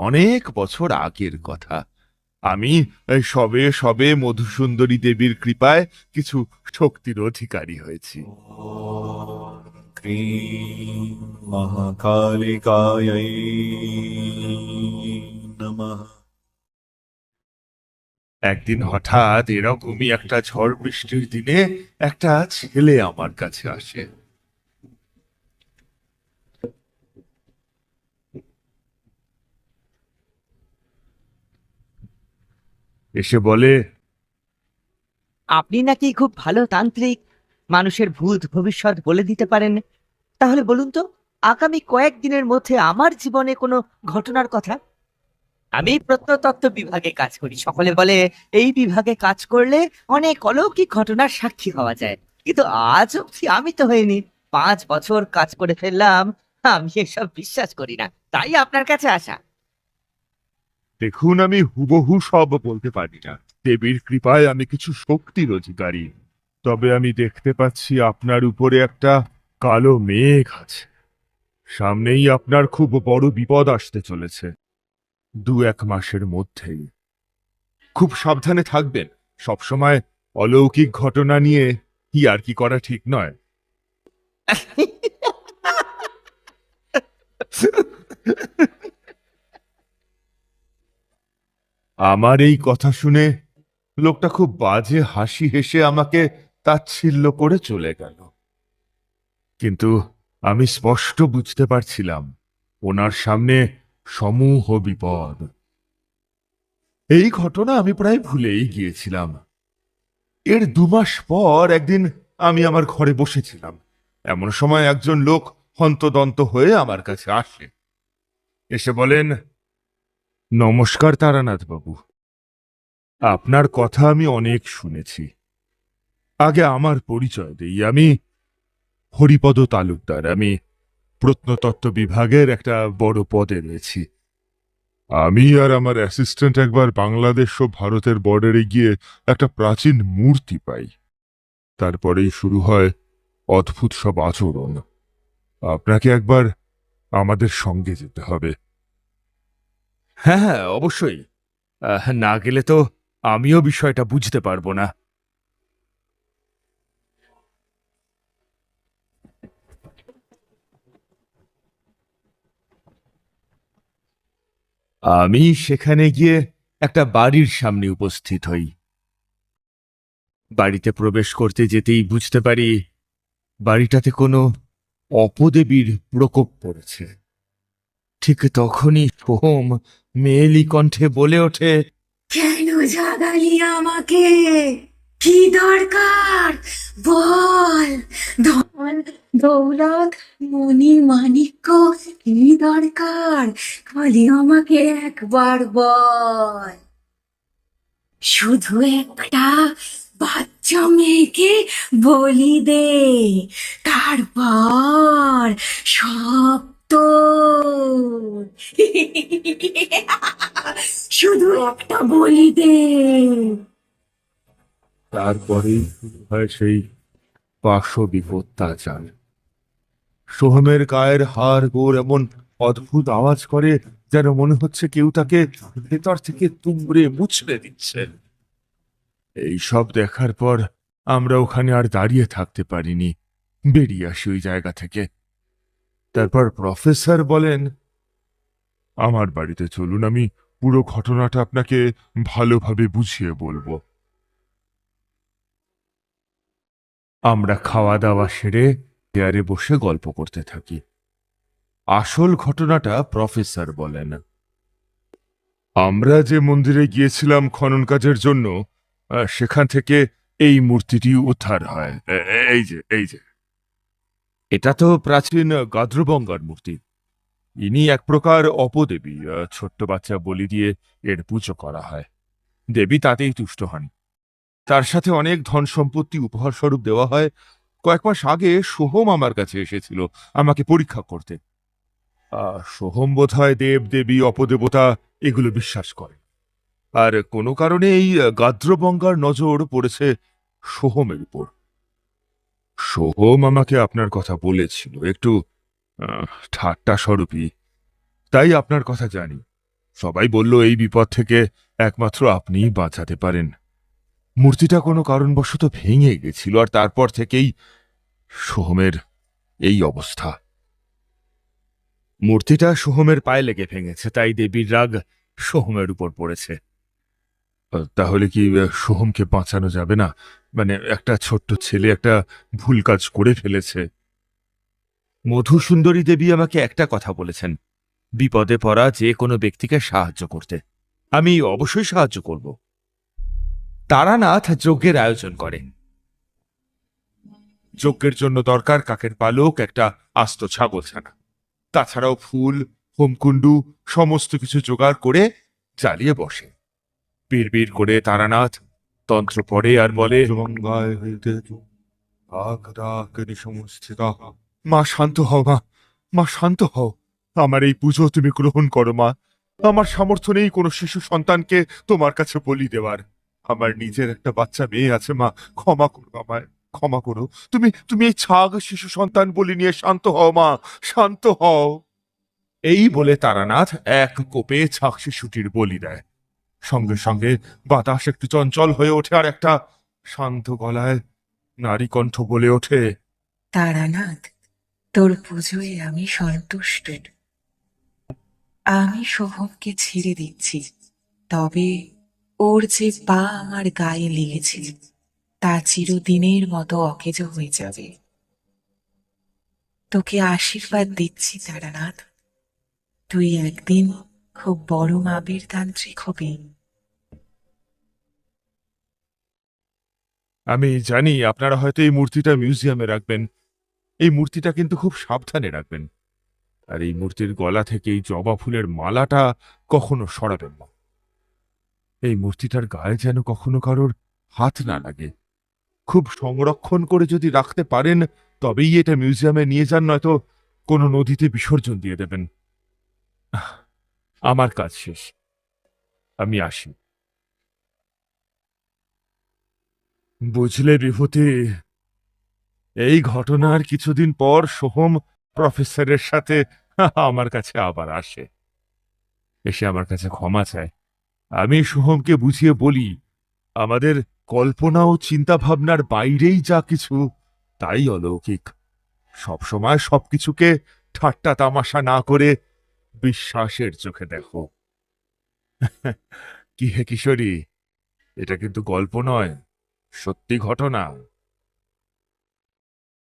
অনেক বছর আগের কথা। আমি সবে সবে মধুসুন্দরী দেবীর কৃপায় কিছু শক্তির অধিকারী হয়েছি। একদিন হঠাৎ এরকমই একটা ঝড় বৃষ্টির দিনে একটা ছেলে আমার কাছে আসে। এসে বলে, আপনি নাকি খুব ভালো তান্ত্রিক। মানুষের ভূত ভবিষ্যৎ বলে দিতে পারেন। তাহলে বলুন তো, আগামী কয়েকদিনের মধ্যে আমার জীবনে কোনো ঘটনার কথা? আমি প্রত্নতত্ত্ব বিভাগে কাজ করি। সকলে বলে, এই বিভাগে কাজ করলে অনেক অলৌকিক ঘটনার সাক্ষী হওয়া যায়। কিন্তু আজ অবধি আমি তো হইনি। পাঁচ বছর কাজ করে ফেললাম। আমি এসব বিশ্বাস করি না। তাই আপনার কাছে আসা। দেখুন আমি হুবহু সব বলতে পারি না। দেবীর কৃপায় আমি কিছু শক্তির অধিকারী তবে আমি দেখতে পাচ্ছি আপনার উপরে একটা কালো মেঘ আছে। সামনেই আপনার খুব বড় বিপদ আসতে চলেছে। দু এক মাসের মধ্যেই। খুব সাবধানে থাকবেন। সবসময় অলৌকিক ঘটনা নিয়ে কি আর কি করা ঠিক নয়। আমার এই কথা শুনে লোকটা খুব বাজে হাসি হেসে আমাকে তাচ্ছিল্য করে চলে গেল। কিন্তু আমি স্পষ্ট বুঝতে পারছিলাম ওনার সামনে সমূহ বিপদ। এই ঘটনা আমি প্রায় ভুলেই গিয়েছিলাম। এর দুমাস পর একদিন আমি আমার ঘরে বসেছিলাম। এমন সময় একজন লোক হন্তদন্ত হয়ে আমার কাছে আসে। এসে বলেন নমস্কার তারানাথ বাবু। আপনার কথা আমি অনেক শুনেছি। আগে আমার পরিচয় দেই। আমি হরিপদ তালুকদার। আমি প্রত্নতত্ত্ব বিভাগের একটা বড় পদে রয়েছি। আমি আর আমার অ্যাসিস্ট্যান্ট একবার বাংলাদেশ ও ভারতের বর্ডারে গিয়ে একটা প্রাচীন মূর্তি পাই। তারপরেই শুরু হয় অদ্ভুত সব আচরণ। আপনাকে একবার আমাদের সঙ্গে যেতে হবে। হ্যাঁ হ্যাঁ অবশ্যই। আহ, না গেলে তো আমিও বিষয়টা বুঝতে পারব না। আমি সেখানে গিয়ে একটা বাড়ির সামনে উপস্থিত হই। বাড়িতে প্রবেশ করতে যেতেই বুঝতে পারি বাড়িটাতে কোনো অপদেবীর প্রকোপ পড়েছে। ঠিক তখনই সোহম মেয়েলি কণ্ঠে বলে ওঠে, কেন জাগালি আমাকে? কি দরকার? বল। ধন, দৌলত মাণিক্য, কি দরকার? খালি আমাকে একবার বল। শুধু একটা বাচ্চা মেয়েকে বলি দে। তারপর সব তো শুধু একটা শুরু হয় সেই পাশবিক অত্যাচার সোহমের গায়ের হাড় গোড় এমন অদ্ভুত আওয়াজ করে যেন মনে হচ্ছে কেউ তাকে ভেতর থেকে তুমড়ে মুচড়ে দিচ্ছে। এইসব দেখার পর আমরা ওখানে আর দাঁড়িয়ে থাকতে পারিনি। বেরিয়ে আসি ওই জায়গা থেকে। তারপর প্রফেসর বলেন, আমার বাড়িতে চলুন, আমি পুরো ঘটনাটা আপনাকে ভালোভাবে বুঝিয়ে বলব। আমরা খাওয়া দাওয়া সেরে চেয়ারে বসে গল্প করতে থাকি। আসল ঘটনাটা প্রফেসর বলেন। আমরা যে মন্দিরে গিয়েছিলাম খনন কাজের জন্য সেখান থেকে এই মূর্তিটি উদ্ধার হয়। এই যে এই যে। এটা তো প্রাচীন গাদ্রবঙ্গার মূর্তি। ইনি এক প্রকার অপদেবী ছোট্ট বাচ্চা বলি দিয়ে এর পুজো করা হয়। দেবী তাতেই তুষ্ট হন। তার সাথে অনেক ধন সম্পত্তি উপহার স্বরূপ দেওয়া হয়। কয়েক মাস আগে সোহম আমার কাছে এসেছিল, আমাকে পরীক্ষা করতে। সোহম বোধ হয় দেব, দেবী, অপদেবতা এগুলো বিশ্বাস করে। আর কোনো কারণে এই গাদ্রবঙ্গার নজর পড়েছে সোহমের উপর। সোহম আমাকে আপনার কথা বলেছিল, একটু ঠাট্টা স্বরূপই তাই আপনার কথা জানি। সবাই বলল, এই বিপদ থেকে একমাত্র আপনিই বাঁচাতে পারেন। মূর্তিটা কোনো কারণবশত ভেঙে গেছিল, আর তারপর থেকেই সোহমের এই অবস্থা। মূর্তিটা সোহমের পায়ে লেগে ভেঙেছে, তাই দেবীর রাগ সোহমের উপর পড়েছে। তাহলে কি সোহমকে বাঁচানো যাবে না? মানে একটা ছোট্ট ছেলে একটা ভুল কাজ করে ফেলেছে। মধুসুন্দরী দেবী আমাকে একটা কথা বলেছেন। বিপদে পড়া যে কোনো ব্যক্তিকে সাহায্য করতে। আমি অবশ্যই সাহায্য করব। তারানাথ যজ্ঞের আয়োজন করেন যজ্ঞের জন্য দরকার কাকের পালক, একটা আস্ত ছাগল ছানা তাছাড়াও ফুল, হোমকুণ্ডু, সমস্ত কিছু জোগাড় করে চালিয়ে বসে। বিড় করে তারানাথ তন্ত্র পড়ে আর বলে মা শান্ত হও মা মা শান্ত হও। আমার এই পুজো তুমি গ্রহণ করো মা। আমার সামর্থ্য নেই কোনো শিশু সন্তানকে তোমার কাছে বলি দেওয়ার। আমার নিজের একটা বাচ্চা মেয়ে আছে মা ক্ষমা করো আমায় ক্ষমা করো। তুমি তুমি এই ছাগ শিশু সন্তান বলি নিয়ে শান্ত হও মা শান্ত হও। এই বলে তারানাথ এক কোপে ছাগ শিশুটির বলি দেয়। সঙ্গে সঙ্গে বাতাস একটু চঞ্চল হয়ে ওঠে আর একটা শান্ত গলায় নারী কণ্ঠ বলে ওঠে, তারানাথ, তোর পুজোয় আমি সন্তুষ্ট। আমি সোহমকে ছেড়ে দিচ্ছি, তবে ওর যে পা আমার গায়ে লেগেছে, তা চিরদিনের মতো অকেজ হয়ে যাবে। তোকে আশীর্বাদ দিচ্ছি, তারানাথ। তুই একদিন খুব বড় মাবের তান্ত্রিক হবি। আমি জানি আপনারা হয়তো এই মূর্তিটা মিউজিয়ামে রাখবেন। এই মূর্তিটা কিন্তু খুব সাবধানে রাখবেন। আর এই মূর্তির গলা থেকে এই জবা ফুলের মালাটা কখনো সরাবেন না। এই মূর্তিটার গায়ে যেন কখনো কারোর হাত না লাগে। খুব সংরক্ষণ করে যদি রাখতে পারেন, তবেই এটা মিউজিয়ামে নিয়ে যান, নয়তো কোনো নদীতে বিসর্জন দিয়ে দেবেন। আমার কাজ শেষ। আমি আসি। বুঝলে বিভূতি এই ঘটনার কিছুদিন পর সোহম প্রফেসরের সাথে আমার কাছে আবার আসে। এসে আমার কাছে ক্ষমা চায়। আমি সোহমকে বুঝিয়ে বলি, আমাদের কল্পনা ও চিন্তা ভাবনার বাইরেই যা কিছু, তাই অলৌকিক। সবসময় সবকিছুকে ঠাট্টা তামাশা না করে বিশ্বাসের চোখে দেখো। কি হে কিশোরী? এটা কিন্তু গল্প নয় সত্যি ঘটনা।